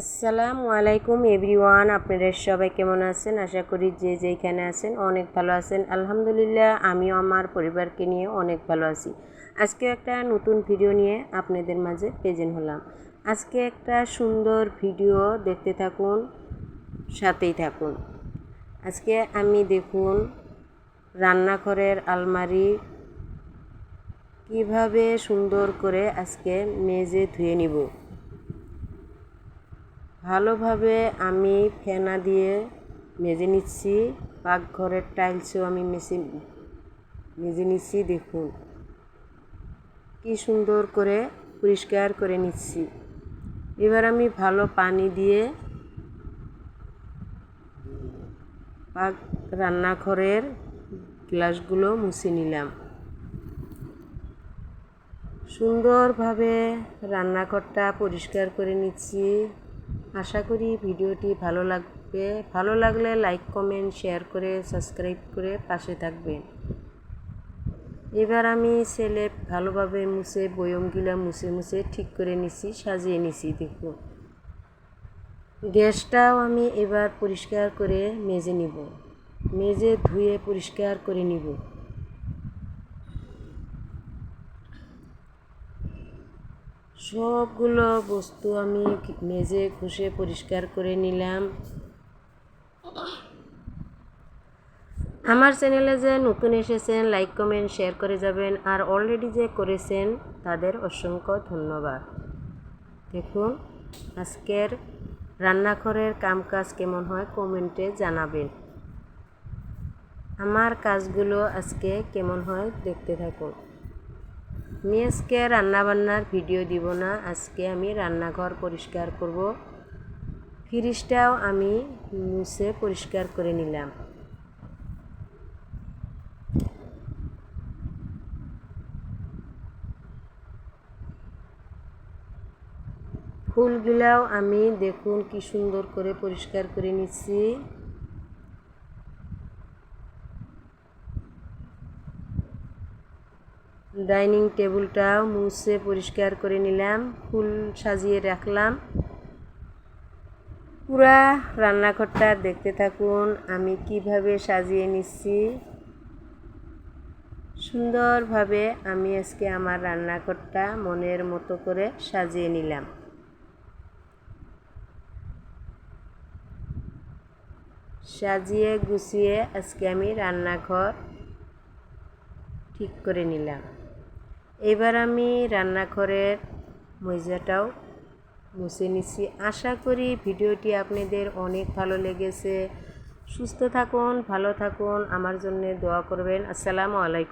আসসালামু আলাইকুম এভরিওয়ান আপনারা সবাই কেমন আছেন? আশা করি যে যেইখানে আছেন অনেক ভালো আছেন। আলহামদুলিল্লাহ, আমিও আমার পরিবারকে নিয়ে অনেক ভালো আছি। আজকে একটা নতুন ভিডিও নিয়ে আপনাদের মাঝে প্রেজেন্ট হলাম। আজকে একটা সুন্দর ভিডিও দেখতে থাকুন, সাথেই থাকুন। আজকে আমি দেখুন রান্নাঘরের আলমারি কীভাবে সুন্দর করে আজকে মেজে ধুয়ে নিব। ভালোভাবে আমি ফেনা দিয়ে মেজে নিচ্ছি। পাকঘরের টাইলসও আমি মেশে মেজে নিচ্ছি, দেখুন। কি সুন্দর করে পরিষ্কার করে নিচ্ছি। এবার আমি ভালো পানি দিয়ে পাক রান্নাঘরের গ্লাসগুলো মুছে নিলাম। সুন্দরভাবে রান্নাঘরটা পরিষ্কার করে নিচ্ছি। আশা করি ভিডিওটি ভালো লাগবে। ভালো লাগলে লাইক, কমেন্ট, শেয়ার করে, সাবস্ক্রাইব করে পাশে থাকবেন। এবার আমি সেলে ভালোভাবে মুছে, বয়মগুলা মুছে মুছে ঠিক করে নিছি, সাজিয়ে নিছি দেখুন গ্যাসটাও আমি এবার পরিষ্কার করে মেজে নিব। মেজে ধুয়ে পরিষ্কার করে নিব। সবগুলো বস্তু আমি মেজে ঘষে পরিষ্কার করে নিলাম। আমার চ্যানেলে যে নতুন এসেছেন লাইক কমেন্ট শেয়ার করে যাবেন। আর অলরেডি যে করেছেন, তাদের অসংখ্য ধন্যবাদ। দেখুন, আজকের রান্নাঘরের কামকাজ কেমন হয় কমেন্টে জানাবেন। আমার কাজগুলো আজকে কেমন হয় দেখতে থাকুন। আমি আজকে রান্নাবান্নার ভিডিও দিব না, আজকে আমি রান্নাঘর পরিষ্কার করব। ফ্রিজটাও আমি মুছে পরিষ্কার করে নিলাম। ফুলগুলাও আমি দেখুন কি সুন্দর করে পরিষ্কার করে নিচ্ছি। ডাইনিং টেবিলটাও মুছে পরিষ্কার করে নিলাম, ফুল সাজিয়ে রাখলাম। পুরা রান্নাঘরটা দেখতে থাকুন, আমি কীভাবে সাজিয়ে নিচ্ছি। সুন্দরভাবে আমি আজকে আমার রান্নাঘরটা মনের মতো করে সাজিয়ে নিলাম। সাজিয়ে গুছিয়ে আজকে আমি রান্নাঘর ঠিক করে নিলাম। এবার আমি রান্নাঘরের মজাটাও মুছে নিচ্ছি। আশা করি ভিডিওটি আপনাদের অনেক ভালো লেগেছে। সুস্থ থাকুন, ভালো থাকুন, আমার জন্য দোয়া করবেন। আসসালামু আলাইকুম।